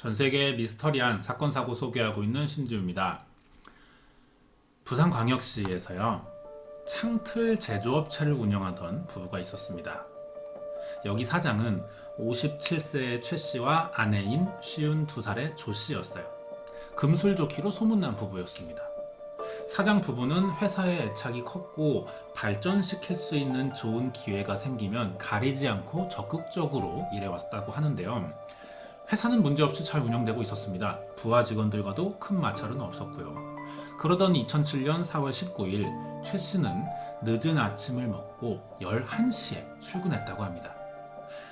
전 세계 미스터리한 사건 사고 소개하고 있는 신지우입니다. 부산광역시에서요 창틀 제조업체를 운영하던 부부가 있었습니다. 여기 사장은 57세의 최 씨와 아내인 52살의 조 씨였어요. 금술좋기로 소문난 부부였습니다. 사장 부부는 회사의 애착이 컸고 발전시킬 수 있는 좋은 기회가 생기면 가리지 않고 적극적으로 일해왔다고 하는데요. 회사는 문제없이 잘 운영되고 있었습니다. 부하 직원들과도 큰 마찰은 없었고요. 그러던 2007년 4월 19일 최 씨는 늦은 아침을 먹고 11시에 출근했다고 합니다.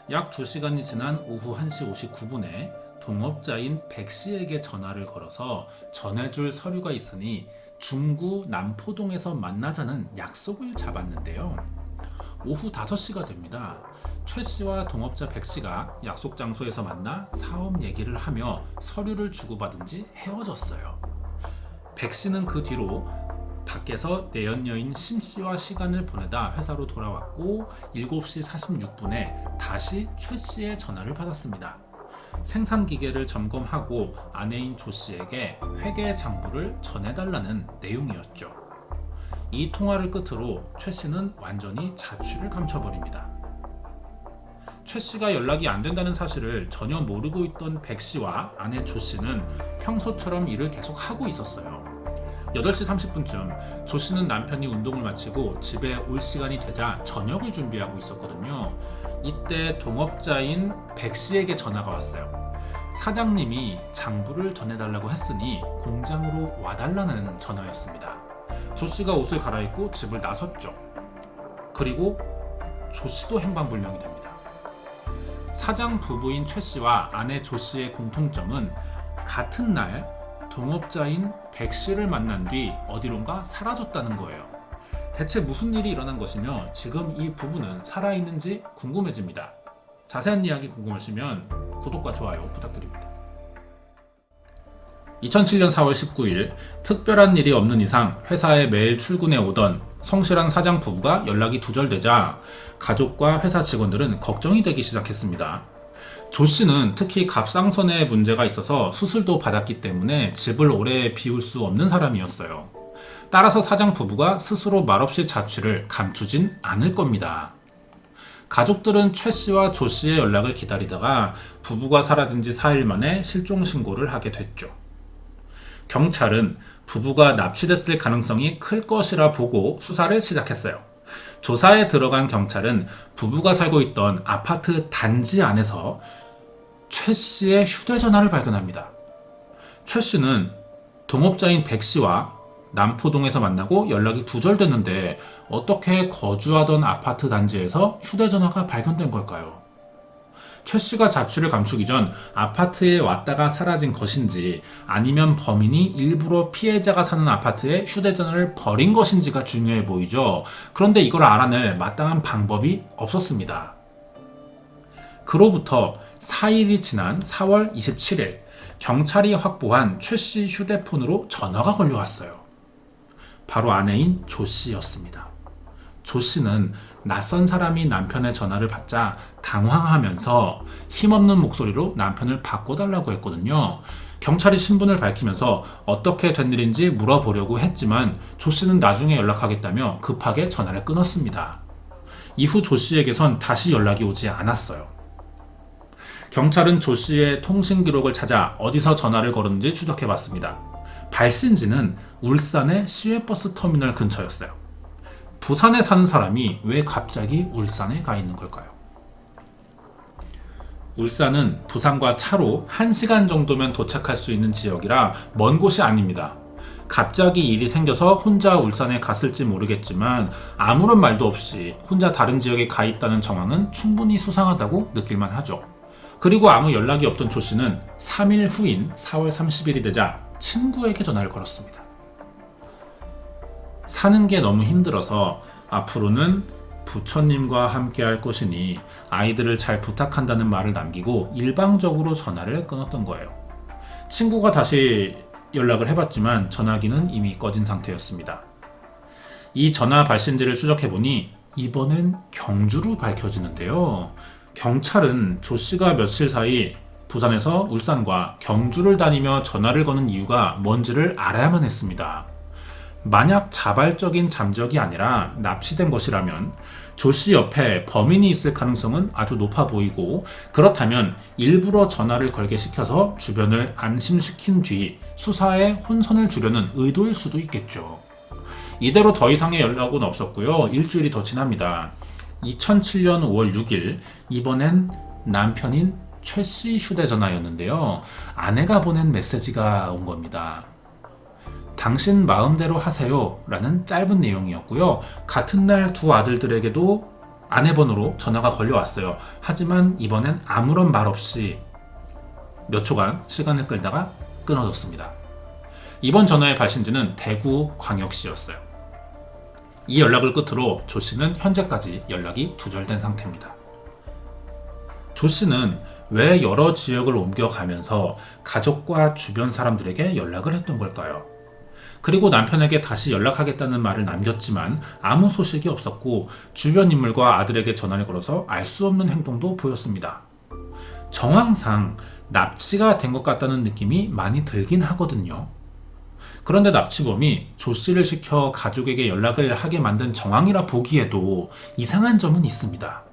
약 2시간이 지난 오후 1시 59분에 동업자인 백 씨에게 전화를 걸어서 전해줄 서류가 있으니 중구 남포동에서 만나자는 약속을 잡았는데요. 오후 5시가 됩니다. 최 씨와 동업자 백 씨가 약속 장소에서 만나 사업 얘기를 하며 서류를 주고받은 지 헤어졌어요. 백 씨는 그 뒤로 밖에서 내연녀인 심 씨와 시간을 보내다 회사로 돌아왔고 7시 46분에 다시 최 씨의 전화를 받았습니다. 생산 기계를 점검하고 아내인 조 씨에게 회계 장부를 전해달라는 내용이었죠. 이 통화를 끝으로 최 씨는 완전히 자취를 감춰버립니다. 최 씨가 연락이 안 된다는 사실을 전혀 모르고 있던 백 씨와 아내 조 씨는 평소처럼 일을 계속 하고 있었어요. 8시 30분쯤 조 씨는 남편이 운동을 마치고 집에 올 시간이 되자 저녁을 준비하고 있었거든요. 이때 동업자인 백 씨에게 전화가 왔어요. 사장님이 장부를 전해달라고 했으니 공장으로 와달라는 전화였습니다. 조 씨가 옷을 갈아입고 집을 나섰죠. 그리고 조 씨도 행방불명이 됩니다. 사장 부부인 최 씨와 아내 조 씨의 공통점은 같은 날 동업자인 백 씨를 만난 뒤 어디론가 사라졌다는 거예요. 대체 무슨 일이 일어난 것이며 지금 이 부부는 살아있는지 궁금해집니다. 자세한 이야기 궁금하시면 구독과 좋아요 부탁드립니다. 2007년 4월 19일 특별한 일이 없는 이상 회사에 매일 출근해 오던 성실한 사장 부부가 연락이 두절되자 가족과 회사 직원들은 걱정이 되기 시작했습니다. 조 씨는 특히 갑상선에 문제가 있어서 수술도 받았기 때문에 집을 오래 비울 수 없는 사람이었어요. 따라서 사장 부부가 스스로 말없이 자취를 감추진 않을 겁니다. 가족들은 최 씨와 조 씨의 연락을 기다리다가 부부가 사라진 지 4일 만에 실종 신고를 하게 됐죠. 경찰은 부부가 납치됐을 가능성이 클 것이라 보고 수사를 시작했어요. 조사에 들어간 경찰은 부부가 살고 있던 아파트 단지 안에서 최 씨의 휴대전화를 발견합니다. 최 씨는 동업자인 백 씨와 남포동에서 만나고 연락이 두절됐는데 어떻게 거주하던 아파트 단지에서 휴대전화가 발견된 걸까요? 최 씨가 자취를 감추기 전 아파트에 왔다가 사라진 것인지 아니면 범인이 일부러 피해자가 사는 아파트에 휴대전화를 버린 것인지가 중요해 보이죠. 그런데 이걸 알아낼 마땅한 방법이 없었습니다. 그로부터 4일이 지난 4월 27일 경찰이 확보한 최 씨 휴대폰으로 전화가 걸려왔어요. 바로 아내인 조 씨였습니다. 조 씨는 낯선 사람이 남편의 전화를 받자 당황하면서 힘없는 목소리로 남편을 바꿔달라고 했거든요. 경찰이 신분을 밝히면서 어떻게 된 일인지 물어보려고 했지만 조 씨는 나중에 연락하겠다며 급하게 전화를 끊었습니다. 이후 조 씨에게선 다시 연락이 오지 않았어요. 경찰은 조 씨의 통신 기록을 찾아 어디서 전화를 걸었는지 추적해 봤습니다. 발신지는 울산의 시외버스 터미널 근처였어요. 부산에 사는 사람이 왜 갑자기 울산에 가 있는 걸까요? 울산은 부산과 차로 1시간 정도면 도착할 수 있는 지역이라 먼 곳이 아닙니다. 갑자기 일이 생겨서 혼자 울산에 갔을지 모르겠지만 아무런 말도 없이 혼자 다른 지역에 가 있다는 정황은 충분히 수상하다고 느낄만 하죠. 그리고 아무 연락이 없던 조 씨는 3일 후인 4월 30일이 되자 친구에게 전화를 걸었습니다. 사는 게 너무 힘들어서 앞으로는 부처님과 함께 할 것이니 아이들을 잘 부탁한다는 말을 남기고 일방적으로 전화를 끊었던 거예요. 친구가 다시 연락을 해봤지만 전화기는 이미 꺼진 상태였습니다. 이 전화 발신지를 추적해보니 이번엔 경주로 밝혀지는데요. 경찰은 조 씨가 며칠 사이 부산에서 울산과 경주를 다니며 전화를 거는 이유가 뭔지를 알아야만 했습니다. 만약 자발적인 잠적이 아니라 납치된 것이라면 조씨 옆에 범인이 있을 가능성은 아주 높아 보이고 그렇다면 일부러 전화를 걸게 시켜서 주변을 안심시킨 뒤 수사에 혼선을 주려는 의도일 수도 있겠죠. 이대로 더 이상의 연락은 없었고요. 일주일이 더 지납니다. 2007년 5월 6일 이번엔 남편인 최 씨 휴대전화였는데요. 아내가 보낸 메시지가 온 겁니다. 당신 마음대로 하세요. 라는 짧은 내용이었고요. 같은 날 두 아들들에게도 아내 번호로 전화가 걸려왔어요. 하지만 이번엔 아무런 말 없이 몇 초간 시간을 끌다가 끊어졌습니다. 이번 전화의 발신지는 대구 광역시였어요. 이 연락을 끝으로 조 씨는 현재까지 연락이 두절된 상태입니다. 조 씨는 왜 여러 지역을 옮겨가면서 가족과 주변 사람들에게 연락을 했던 걸까요? 그리고 남편에게 다시 연락하겠다는 말을 남겼지만 아무 소식이 없었고 주변 인물과 아들에게 전화를 걸어서 알 수 없는 행동도 보였습니다. 정황상 납치가 된 것 같다는 느낌이 많이 들긴 하거든요. 그런데 납치범이 조 씨를 시켜 가족에게 연락을 하게 만든 정황이라 보기에도 이상한 점은 있습니다.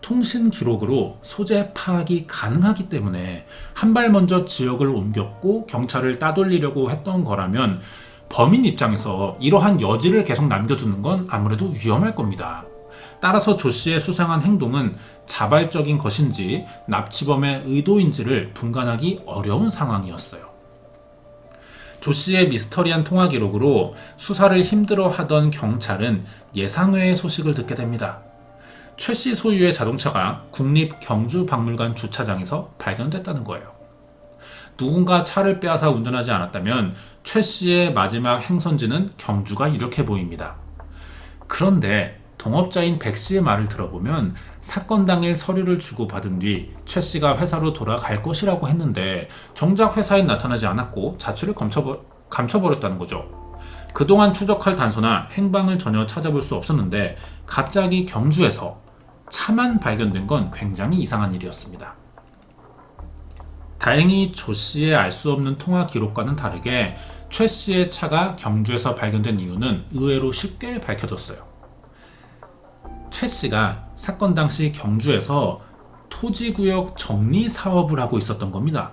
통신 기록으로 소재 파악이 가능하기 때문에 한 발 먼저 지역을 옮겼고 경찰을 따돌리려고 했던 거라면 범인 입장에서 이러한 여지를 계속 남겨두는 건 아무래도 위험할 겁니다. 따라서 조 씨의 수상한 행동은 자발적인 것인지 납치범의 의도인지를 분간하기 어려운 상황이었어요. 조 씨의 미스터리한 통화 기록으로 수사를 힘들어 하던 경찰은 예상외의 소식을 듣게 됩니다. 최 씨 소유의 자동차가 국립 경주박물관 주차장에서 발견됐다는 거예요. 누군가 차를 빼앗아 운전하지 않았다면 최 씨의 마지막 행선지는 경주가 유력해 보입니다. 그런데 동업자인 백 씨의 말을 들어보면 사건 당일 서류를 주고받은 뒤 최 씨가 회사로 돌아갈 것이라고 했는데 정작 회사에 나타나지 않았고 자취를 감춰버, 감춰버렸다는 거죠. 그동안 추적할 단서나 행방을 전혀 찾아볼 수 없었는데 갑자기 경주에서 차만 발견된 건 굉장히 이상한 일이었습니다. 다행히 조 씨의 알 수 없는 통화 기록과는 다르게 최 씨의 차가 경주에서 발견된 이유는 의외로 쉽게 밝혀졌어요. 최 씨가 사건 당시 경주에서 토지구역 정리 사업을 하고 있었던 겁니다.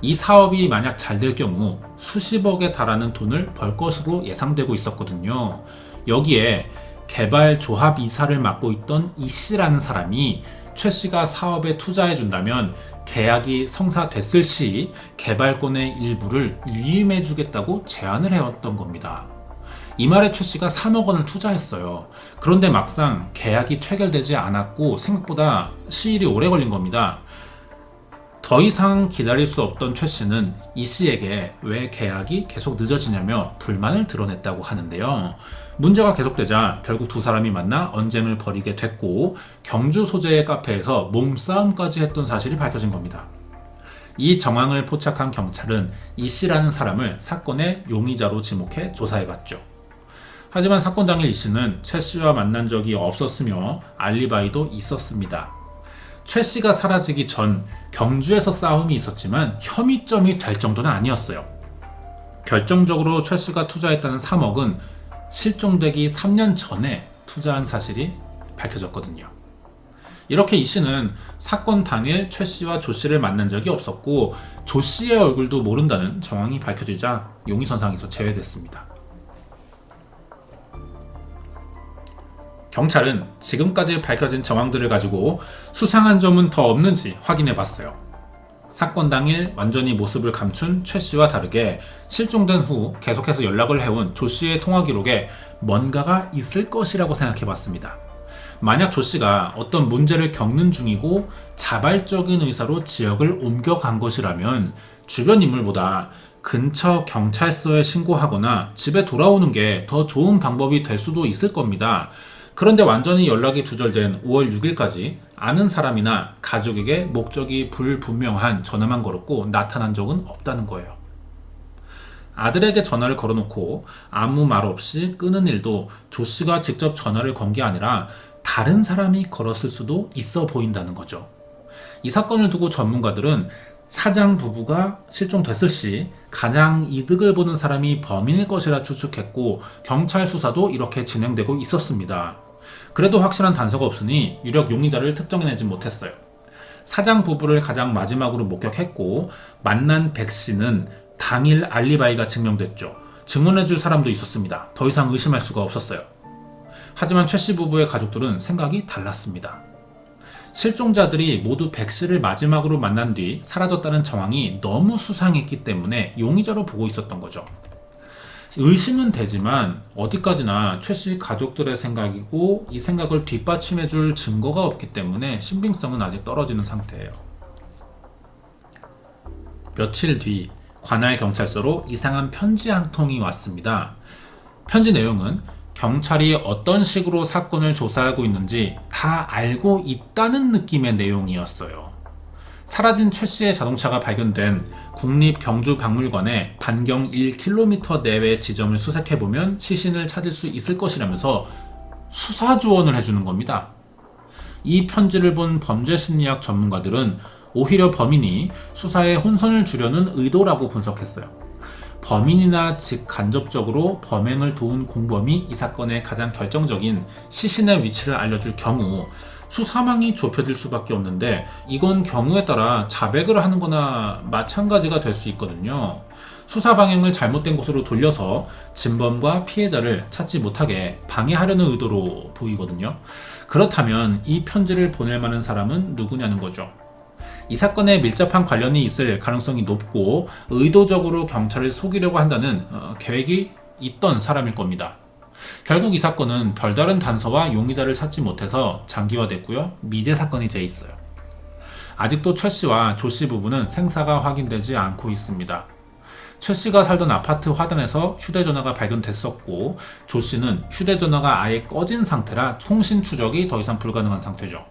이 사업이 만약 잘 될 경우 수십억에 달하는 돈을 벌 것으로 예상되고 있었거든요. 여기에 개발 조합 이사를 맡고 있던 이 씨라는 사람이 최 씨가 사업에 투자해 준다면 계약이 성사됐을 시 개발권의 일부를 유임해 주겠다고 제안을 해왔던 겁니다. 이 말에 최 씨가 3억 원을 투자했어요. 그런데 막상 계약이 체결되지 않았고 생각보다 시일이 오래 걸린 겁니다. 더 이상 기다릴 수 없던 최 씨는 이 씨에게 왜 계약이 계속 늦어지냐며 불만을 드러냈다고 하는데요. 문제가 계속되자 결국 두 사람이 만나 언쟁을 벌이게 됐고 경주 소재의 카페에서 몸싸움까지 했던 사실이 밝혀진 겁니다. 이 정황을 포착한 경찰은 이 씨라는 사람을 사건의 용의자로 지목해 조사해봤죠. 하지만 사건 당일 이 씨는 최 씨와 만난 적이 없었으며 알리바이도 있었습니다. 최 씨가 사라지기 전 경주에서 싸움이 있었지만 혐의점이 될 정도는 아니었어요. 결정적으로 최 씨가 투자했다는 3억은 실종되기 3년 전에 투자한 사실이 밝혀졌거든요. 이렇게 이 씨는 사건 당일 최 씨와 조 씨를 만난 적이 없었고 조 씨의 얼굴도 모른다는 정황이 밝혀지자 용의선상에서 제외됐습니다. 경찰은 지금까지 밝혀진 정황들을 가지고 수상한 점은 더 없는지 확인해 봤어요. 사건 당일 완전히 모습을 감춘 최 씨와 다르게 실종된 후 계속해서 연락을 해온 조 씨의 통화 기록에 뭔가가 있을 것이라고 생각해 봤습니다. 만약 조 씨가 어떤 문제를 겪는 중이고 자발적인 의사로 지역을 옮겨간 것이라면 주변 인물보다 근처 경찰서에 신고하거나 집에 돌아오는 게 더 좋은 방법이 될 수도 있을 겁니다. 그런데 완전히 연락이 두절된 5월 6일까지 아는 사람이나 가족에게 목적이 불분명한 전화만 걸었고 나타난 적은 없다는 거예요. 아들에게 전화를 걸어놓고 아무 말 없이 끄는 일도 조 씨가 직접 전화를 건 게 아니라 다른 사람이 걸었을 수도 있어 보인다는 거죠. 이 사건을 두고 전문가들은 사장 부부가 실종됐을 시 가장 이득을 보는 사람이 범인일 것이라 추측했고 경찰 수사도 이렇게 진행되고 있었습니다. 그래도 확실한 단서가 없으니 유력 용의자를 특정해내지 못했어요. 사장 부부를 가장 마지막으로 목격했고 만난 백 씨는 당일 알리바이가 증명됐죠. 증언해줄 사람도 있었습니다. 더 이상 의심할 수가 없었어요. 하지만 최 씨 부부의 가족들은 생각이 달랐습니다. 실종자들이 모두 백 씨를 마지막으로 만난 뒤 사라졌다는 정황이 너무 수상했기 때문에 용의자로 보고 있었던 거죠. 의심은 되지만 어디까지나 최 씨 가족들의 생각이고 이 생각을 뒷받침해 줄 증거가 없기 때문에 신빙성은 아직 떨어지는 상태예요. 며칠 뒤 관할 경찰서로 이상한 편지 한 통이 왔습니다. 편지 내용은 경찰이 어떤 식으로 사건을 조사하고 있는지 다 알고 있다는 느낌의 내용이었어요. 사라진 최 씨의 자동차가 발견된 국립경주박물관의 반경 1km 내외 지점을 수색해보면 시신을 찾을 수 있을 것이라면서 수사 조언을 해주는 겁니다. 이 편지를 본 범죄심리학 전문가들은 오히려 범인이 수사에 혼선을 주려는 의도라고 분석했어요. 범인이나 즉 간접적으로 범행을 도운 공범이 이 사건의 가장 결정적인 시신의 위치를 알려줄 경우 수사망이 좁혀질 수밖에 없는데 이건 경우에 따라 자백을 하는 거나 마찬가지가 될 수 있거든요. 수사 방향을 잘못된 곳으로 돌려서 진범과 피해자를 찾지 못하게 방해하려는 의도로 보이거든요. 그렇다면 이 편지를 보낼 만한 사람은 누구냐는 거죠. 이 사건에 밀접한 관련이 있을 가능성이 높고 의도적으로 경찰을 속이려고 한다는 어, 계획이 있던 사람일 겁니다. 결국 이 사건은 별다른 단서와 용의자를 찾지 못해서 장기화됐고요. 미제 사건이 돼 있어요. 아직도 최 씨와 조 씨 부부는 생사가 확인되지 않고 있습니다. 최 씨가 살던 아파트 화단에서 휴대전화가 발견됐었고 조 씨는 휴대전화가 아예 꺼진 상태라 통신 추적이 더 이상 불가능한 상태죠.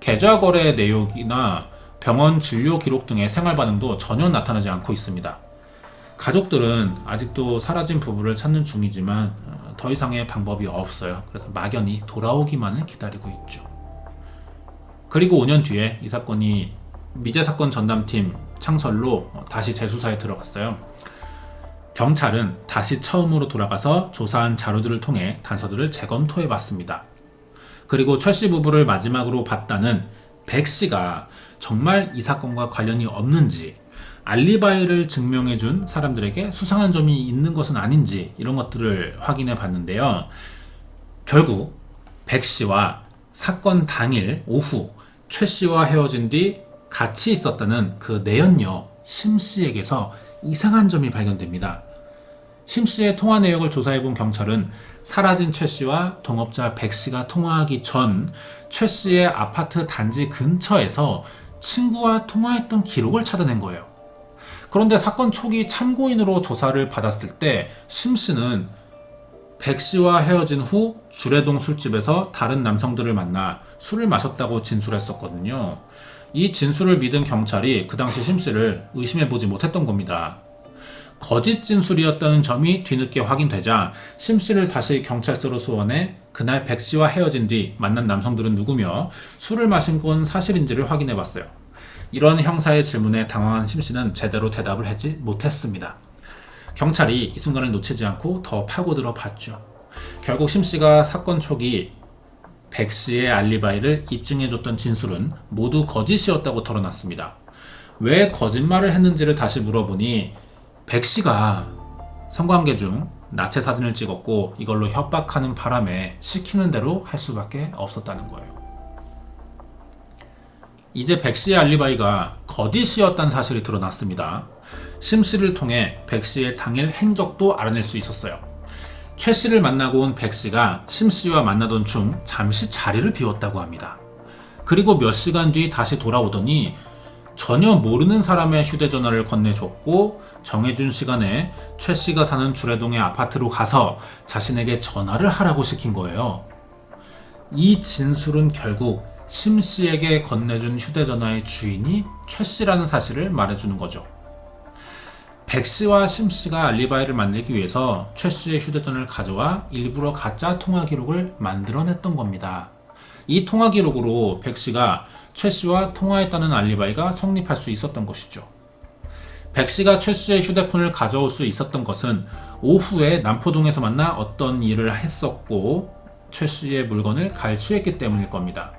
계좌 거래 내역이나 병원 진료 기록 등의 생활 반응도 전혀 나타나지 않고 있습니다. 가족들은 아직도 사라진 부부를 찾는 중이지만 어, 더 이상의 방법이 없어요. 그래서 막연히 돌아오기만을 기다리고 있죠. 그리고 5년 뒤에 이 사건이 미제 사건 전담팀 창설로 어, 다시 재수사에 들어갔어요. 경찰은 다시 처음으로 돌아가서 조사한 자료들을 통해 단서들을 재검토해 봤습니다. 그리고 최 씨 부부를 마지막으로 봤다는 백 씨가 정말 이 사건과 관련이 없는지 알리바이를 증명해 준 사람들에게 수상한 점이 있는 것은 아닌지 이런 것들을 확인해 봤는데요. 결국 백 씨와 사건 당일 오후 최 씨와 헤어진 뒤 같이 있었다는 그 내연녀 심 씨에게서 이상한 점이 발견됩니다. 심 씨의 통화 내역을 조사해 본 경찰은 사라진 최 씨와 동업자 백 씨가 통화하기 전 최 씨의 아파트 단지 근처에서 친구와 통화했던 기록을 찾아낸 거예요. 그런데 사건 초기 참고인으로 조사를 받았을 때 심 씨는 백 씨와 헤어진 후 주례동 술집에서 다른 남성들을 만나 술을 마셨다고 진술했었거든요. 이 진술을 믿은 경찰이 그 당시 심 씨를 의심해 보지 못했던 겁니다. 거짓 진술이었다는 점이 뒤늦게 확인되자 심 씨를 다시 경찰서로 소환해 그날 백 씨와 헤어진 뒤 만난 남성들은 누구며 술을 마신 건 사실인지를 확인해 봤어요. 이런 형사의 질문에 당황한 심 씨는 제대로 대답을 하지 못했습니다. 경찰이 이 순간을 놓치지 않고 더 파고들어 봤죠. 결국 심 씨가 사건 초기 백 씨의 알리바이를 입증해줬던 진술은 모두 거짓이었다고 털어놨습니다. 왜 거짓말을 했는지를 다시 물어보니 백 씨가 성관계 중 나체 사진을 찍었고 이걸로 협박하는 바람에 시키는 대로 할 수밖에 없었다는 거예요. 이제 백 씨의 알리바이가 거짓이었다는 사실이 드러났습니다. 심 씨를 통해 백 씨의 당일 행적도 알아낼 수 있었어요. 최 씨를 만나고 온 백 씨가 심 씨와 만나던 중 잠시 자리를 비웠다고 합니다. 그리고 몇 시간 뒤 다시 돌아오더니 전혀 모르는 사람의 휴대전화를 건네줬고 정해준 시간에 최 씨가 사는 주례동의 아파트로 가서 자신에게 전화를 하라고 시킨 거예요. 이 진술은 결국 심 씨에게 건네준 휴대전화의 주인이 최 씨라는 사실을 말해주는 거죠. 백 씨와 심 씨가 알리바이를 만들기 위해서 최 씨의 휴대전화를 가져와 일부러 가짜 통화 기록을 만들어냈던 겁니다. 이 통화 기록으로 백 씨가 최 씨와 통화했다는 알리바이가 성립할 수 있었던 것이죠. 백 씨가 최 씨의 휴대폰을 가져올 수 있었던 것은 오후에 남포동에서 만나 어떤 일을 했었고 최 씨의 물건을 갈취했기 때문일 겁니다.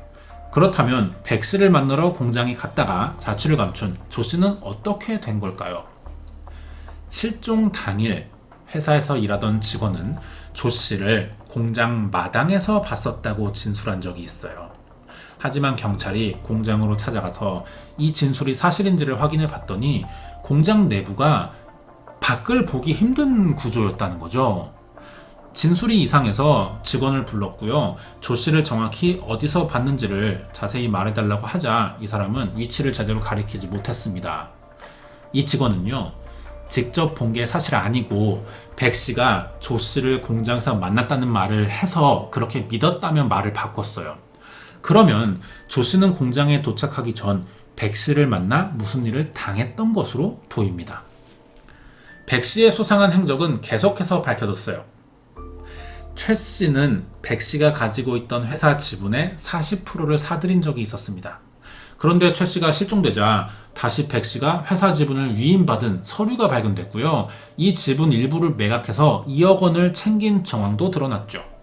그렇다면 백 씨를 만나러 공장에 갔다가 자취를 감춘 조 씨는 어떻게 된 걸까요? 실종 당일 회사에서 일하던 직원은 조 씨를 공장 마당에서 봤었다고 진술한 적이 있어요. 하지만 경찰이 공장으로 찾아가서 이 진술이 사실인지를 확인해 봤더니 공장 내부가 밖을 보기 힘든 구조였다는 거죠. 진술이 이상해서 직원을 불렀고요. 조 씨를 정확히 어디서 봤는지를 자세히 말해달라고 하자 이 사람은 위치를 제대로 가리키지 못했습니다. 이 직원은요, 직접 본 게 사실 아니고 백 씨가 조 씨를 공장에서 만났다는 말을 해서 그렇게 믿었다면 말을 바꿨어요. 그러면 조 씨는 공장에 도착하기 전 백 씨를 만나 무슨 일을 당했던 것으로 보입니다. 백 씨의 수상한 행적은 계속해서 밝혀졌어요. 최 씨는 백 씨가 가지고 있던 회사 지분의 40%를 사들인 적이 있었습니다. 그런데 최 씨가 실종되자 다시 백 씨가 회사 지분을 위임받은 서류가 발견됐고요. 이 지분 일부를 매각해서 2억 원을 챙긴 정황도 드러났죠.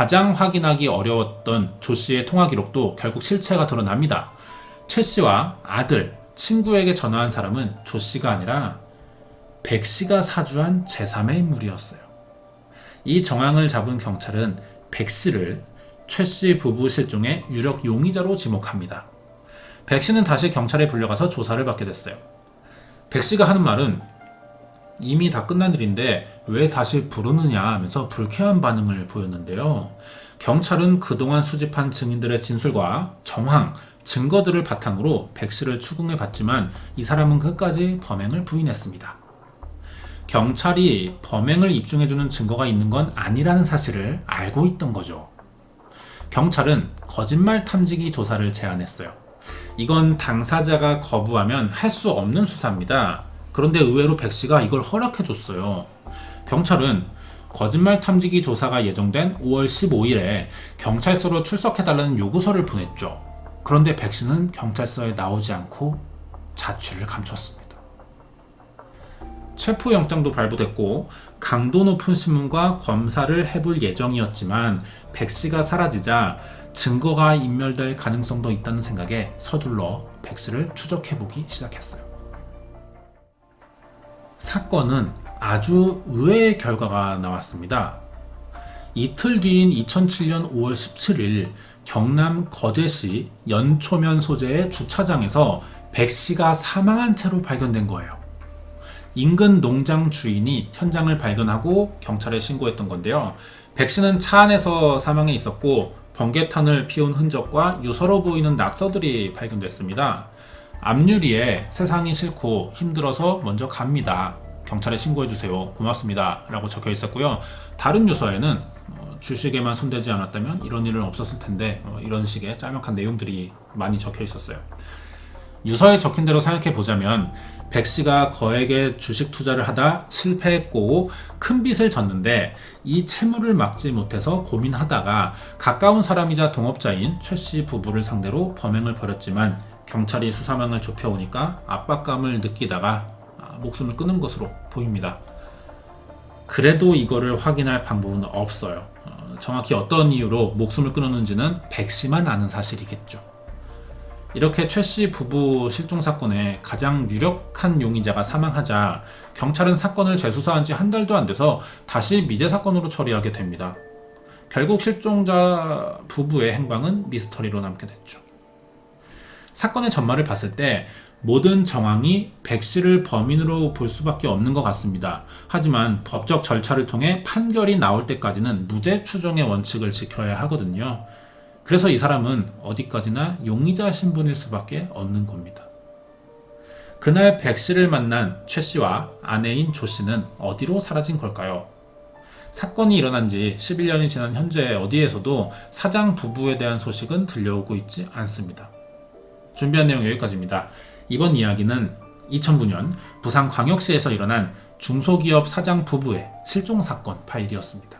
가장 확인하기 어려웠던 조 씨의 통화 기록도 결국 실체가 드러납니다. 최 씨와 아들, 친구에게 전화한 사람은 조 씨가 아니라 백 씨가 사주한 제3의 인물이었어요. 이 정황을 잡은 경찰은 백 씨를 최 씨 부부 실종의 유력 용의자로 지목합니다. 백 씨는 다시 경찰에 불려가서 조사를 받게 됐어요. 백 씨가 하는 말은 이미 다 끝난 일인데 왜 다시 부르느냐 하면서 불쾌한 반응을 보였는데요. 경찰은 그동안 수집한 증인들의 진술과 정황, 증거들을 바탕으로 백 씨를 추궁해 봤지만 이 사람은 끝까지 범행을 부인했습니다. 경찰이 범행을 입증해주는 증거가 있는 건 아니라는 사실을 알고 있던 거죠. 경찰은 거짓말 탐지기 조사를 제안했어요. 이건 당사자가 거부하면 할 수 없는 수사입니다. 그런데 의외로 백 씨가 이걸 허락해줬어요. 경찰은 거짓말 탐지기 조사가 예정된 5월 15일에 경찰서로 출석해달라는 요구서를 보냈죠. 그런데 백 씨는 경찰서에 나오지 않고 자취를 감췄습니다. 체포영장도 발부됐고 강도 높은 신문과 검사를 해볼 예정이었지만 백 씨가 사라지자 증거가 인멸될 가능성도 있다는 생각에 서둘러 백 씨를 추적해보기 시작했어요. 사건은 아주 의외의 결과가 나왔습니다. 이틀 뒤인 2007년 5월 17일 경남 거제시 연초면 소재의 주차장에서 백 씨가 사망한 채로 발견된 거예요. 인근 농장 주인이 현장을 발견하고 경찰에 신고했던 건데요. 백 씨는 차 안에서 사망해 있었고 번개탄을 피운 흔적과 유서로 보이는 낙서들이 발견됐습니다. 앞유리에 세상이 싫고 힘들어서 먼저 갑니다. 경찰에 신고해 주세요. 고맙습니다. 라고 적혀 있었고요. 다른 유서에는 어, 주식에만 손대지 않았다면 이런 일은 없었을 텐데 어, 이런 식의 짤막한 내용들이 많이 적혀 있었어요. 유서에 적힌 대로 생각해 보자면 백 씨가 거액의 주식 투자를 하다 실패했고 큰 빚을 졌는데 이 채무를 막지 못해서 고민하다가 가까운 사람이자 동업자인 최 씨 부부를 상대로 범행을 벌였지만 경찰이 수사망을 좁혀오니까 압박감을 느끼다가 아, 목숨을 끊은 것으로 보입니다. 그래도 이거를 확인할 방법은 없어요. 어, 정확히 어떤 이유로 목숨을 끊었는지는 백 씨만 아는 사실이겠죠. 이렇게 최 씨 부부 실종 사건의 가장 유력한 용의자가 사망하자 경찰은 사건을 재수사한 지 한 달도 안 돼서 다시 미제 사건으로 처리하게 됩니다. 결국 실종자 부부의 행방은 미스터리로 남게 됐죠. 사건의 전말을 봤을 때 모든 정황이 백 씨를 범인으로 볼 수밖에 없는 것 같습니다. 하지만 법적 절차를 통해 판결이 나올 때까지는 무죄 추정의 원칙을 지켜야 하거든요. 그래서 이 사람은 어디까지나 용의자 신분일 수밖에 없는 겁니다. 그날 백 씨를 만난 최 씨와 아내인 조 씨는 어디로 사라진 걸까요? 사건이 일어난 지 11년이 지난 현재 어디에서도 사장 부부에 대한 소식은 들려오고 있지 않습니다. 준비한 내용 여기까지입니다. 이번 이야기는 2009년 부산광역시에서 일어난 중소기업 사장 부부의 실종 사건 파일이었습니다.